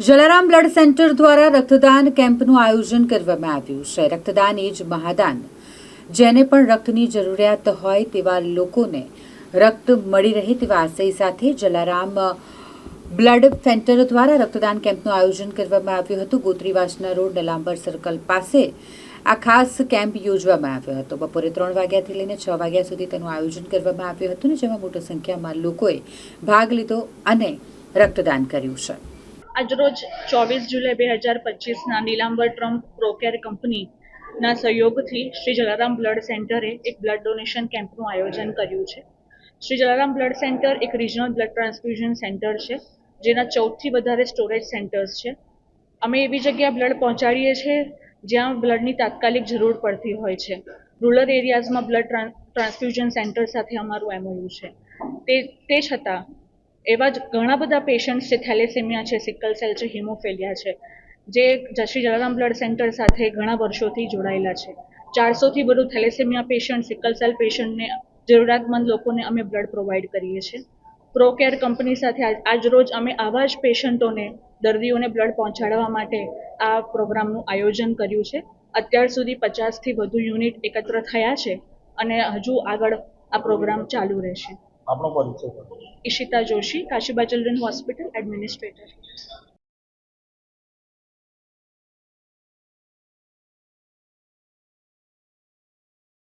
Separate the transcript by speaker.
Speaker 1: Jalaram blood centre દ્વારા રક્તદાન કેમ્પનું આયોજન કરવામાં આવ્યું છે. રક્તદાન એ જ મહાદાન. જેને પણ રક્તની જરૂરિયાત હોય તેવા લોકોને રક્ત મળી રહે તેવા આશય સાથે જલારામ બ્લડ સેન્ટર દ્વારા રક્તદાન કેમ્પનું આયોજન કરવામાં આવ્યું હતું. ગોત્રીવાસના રોડ નલાંબર સર્કલ પાસે આ ખાસ કેમ્પ યોજવામાં આવ્યો હતો. બપોરે ત્રણ વાગ્યાથી લઈને છ વાગ્યા સુધી તેનું આયોજન કરવામાં આવ્યું હતું ને જેમાં મોટી સંખ્યામાં લોકોએ ભાગ લીધો અને રક્તદાન કર્યું છે.
Speaker 2: આજરોજ ચોવીસ જુલાઈ બે હજાર પચીસના નીલાંબર ટ્રમ્પ પ્રોકેર કંપનીના સહયોગથી શ્રી જલારામ બ્લડ સેન્ટરે એક બ્લડ ડોનેશન કેમ્પનું આયોજન કર્યું છે. શ્રી જલારામ બ્લડ સેન્ટર એક રિજનલ બ્લડ ટ્રાન્સફ્યુઝન સેન્ટર છે, જેના ચૌદથી વધારે સ્ટોરેજ સેન્ટર્સ છે. અમે એવી જગ્યાએ બ્લડ પહોંચાડીએ છીએ જ્યાં બ્લડની તાત્કાલિક જરૂર પડતી હોય છે. રૂરલ એરિયાઝમાં બ્લડ ટ્રાન્સફ્યુઝન સેન્ટર સાથે અમારું એમઓયુ છે. તે તે છતાં એવા જ ઘણા બધા પેશન્ટ્સ છે થેલેસેમિયા છે સિકલ સેલ છે હિમોફેલિયા છે, જે જશ્રી જલારામ બ્લડ સેન્ટર સાથે ઘણા વર્ષોથી જોડાયેલા છે. ચારસોથી વધુ થેલેસેમિયા પેશન્ટ સિકલ સેલ પેશન્ટને જરૂરિયાતમંદ લોકોને અમે બ્લડ પ્રોવાઈડ કરીએ છીએ. પ્રોકેર કંપની સાથે આજરોજ આજ રોજ અમે આવા જ પેશન્ટોને દર્દીઓને બ્લડ પહોંચાડવા માટે આ પ્રોગ્રામનું આયોજન કર્યું છે. અત્યાર સુધી પચાસથી વધુ યુનિટ એકત્ર થયા છે અને હજુ આગળ આ પ્રોગ્રામ ચાલુ રહેશે.
Speaker 3: આપણો પરિચય કરો.
Speaker 2: Ishita Joshi Kashiba children hospital administrator